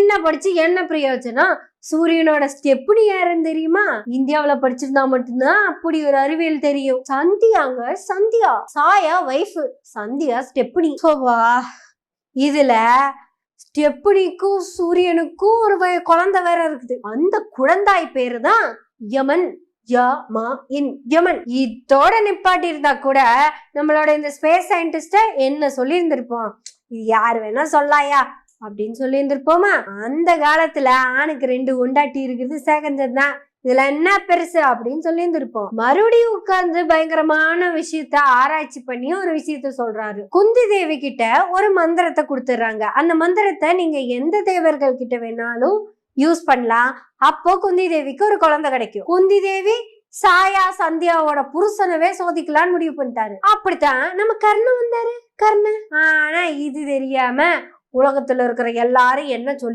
என்ன படிச்சு என்ன பிரயோஜனம்? சூரியனோட ஸ்டெப்னி யாருன்னு தெரியுமா? இந்தியாவில படிச்சிருந்தா மட்டும்தான் அப்படி ஒரு அறிவியல் தெரியும். சந்தியாங்க சந்தியா. சாயா வைஃப் சந்தியா ஸ்டெப்னி. சோவா இதுல ஸ்டெப்னிக்கும் சூரியனுக்கும் ஒரு குழந்தை வேற இருக்குது. அந்த குழந்தாய் பேரு தான் யமன். யா மா இன். யமன். இதோட நிப்பாட்டி இருந்தா கூட நம்மளோட இந்த ஸ்பேஸ் சயின்டிஸ்ட என்ன சொல்லியிருந்திருப்போம்? யார் வேணா சொல்லாயா அப்படின்னு சொல்லி இருந்திருப்போமா அந்த காலத்துல ஆணுக்கு ரெண்டு உண்டாட்டி இருக்குது சேகஞ்சது தான் இதுல என்ன பெருசு அப்படின்னு சொல்லி இருந்திருப்போம் மறுபடியும் உட்கார்ந்து பயங்கரமான விஷயத்த ஆராய்ச்சி பண்ணி ஒரு விஷயத்த சொல்றாரு. குந்தி தேவி கிட்ட ஒரு மந்திரத்தை கொடுத்துட்றாங்க அந்த மந்திரத்தை நீங்க எந்த தேவர்கள் கிட்ட வேணாலும் யூஸ் பண்ணலாம். அப்போ குந்தி தேவிக்கு ஒரு குழந்தை கிடைக்கும். குந்தி தேவி சாயா சந்தியாவோட புருஷனவே சோதிக்கலாம்னு முடிவு பண்ணிட்டாரு. அப்படித்தான் நம்ம கர்ணன் வந்தாரு. கர்ணன். ஆனா இது தெரியாம உலகத்துல இருக்கிற எல்லாரும் என்ன சொல்லி